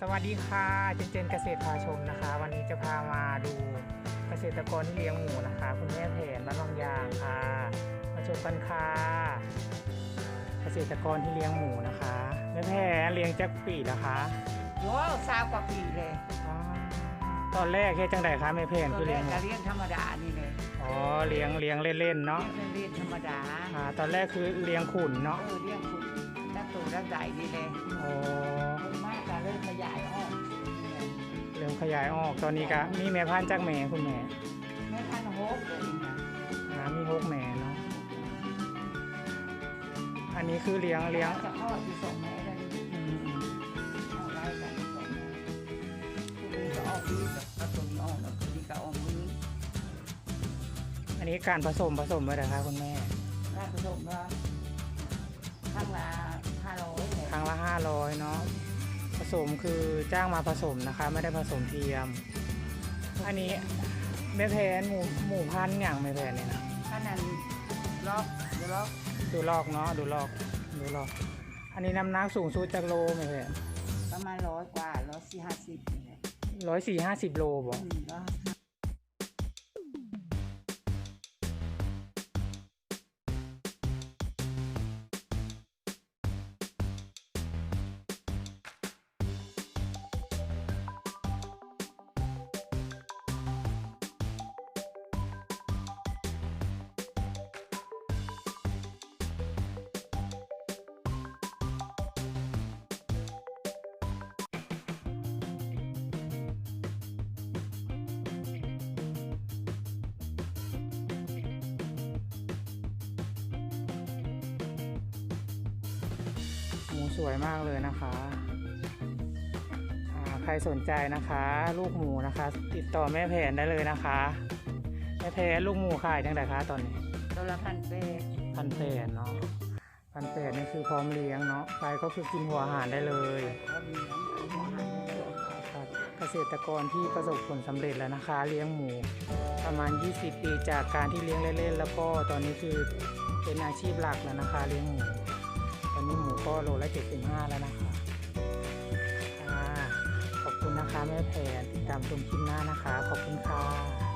สวัสดีค่ะเจนเจนเกษตรพาชมนะคะ วันนี้จะพามาดูเกษตรกรที่เลี้ยงหมูนะคะ คุณแม่แผนบ้านบางยางค่ะ มาชมกันค่ะ เกษตรกรที่เลี้ยงหมูนะคะแม่แผนเลี้ยงจักปีนะคะโอ้สาวกว่าปีเลยอ๋อตอนแรกเฮ็ดจังไดคะแม่แผนตัคืวอแรเลี้ยกงหมูก็เลี้ยงธรรมดานี่เลยอ๋อเลี้ยงเลี้ยงเล่นๆเนาะเลี้ยงเล่นๆธรรมดาอ่าตอนแรกคือเลี้ยงขุนเนาะเออเลี้ยงคุณตั้งตัวตั้งใจนี่เลยโอ้ ขยายออกเริ่มขยายออกตอนนี้ก็มีแม่พันธุ์จักแม่คุณแม่แม่พันธุ์โฮกเลยนะอ่ามีหกแม่เนาะอันนี้คือเลี้ยงเลี้ยงจะเข้าที่ส่งแม่ได้อืมอืมเอาไล่กันส่งแม่ตัวนี้ก็ออกดีกับเอาตัวนี้ออกแล้วตัวนี้ก็ออกมืออันนี้การผสมผสมไว้นะคะคุณแม่ถ้าผสมว่าข้างละห้าร้อยเลยครั้งละห้าร้อยเนาะผ สมคือจ้างมาผสมนะคะ ไม่ได้ผสมเทียม อันนี้แม่แพนหมูหมูพันธุ์อย่างแม่แพนเนี่ยนะถ้านั้นล็อกเดี๋ยวล็อกดูลอกเนาะดูลอกดูลอก อันนี้น้ำหนักสูงสุดจากโลแม่แพนประมาณร้อยกว่าร้อยสี่ห้าสิบนี่แหละร้อยสี่ห้าสิบโลบอกอืม สวยมากเลยนะคะอ่าใครสนใจนะคะ ลูกหมูนะคะ ติดต่อแม่แพนได้เลยนะคะแม่แพนลูกหมูขายจังไดคะตอนนี้ตัวละพันเป้พันแปดเนาะพันแปดนี่คือพร้อมเลี้ยงเนาะใครก็คือกินหัวอาหารได้เลยเขามีน้ำอาหารให้ด้วยครับเกษตรกรที่ประสบผลสำเร็จแล้วนะคะ เลี้ยงหมูประมาณ 20 ปีจากการที่เลี้ยงเล่นๆแล้วก็ตอนนี้คือเป็นอาชีพหลักแล้วนะคะ เลี้ยงหมู ตอนนี้หมูก็โลละ75 แล้วนะคะขอบคุณนะคะแม่แพนติดตามชมคลิปหน้านะคะ ขอบคุณค่ะ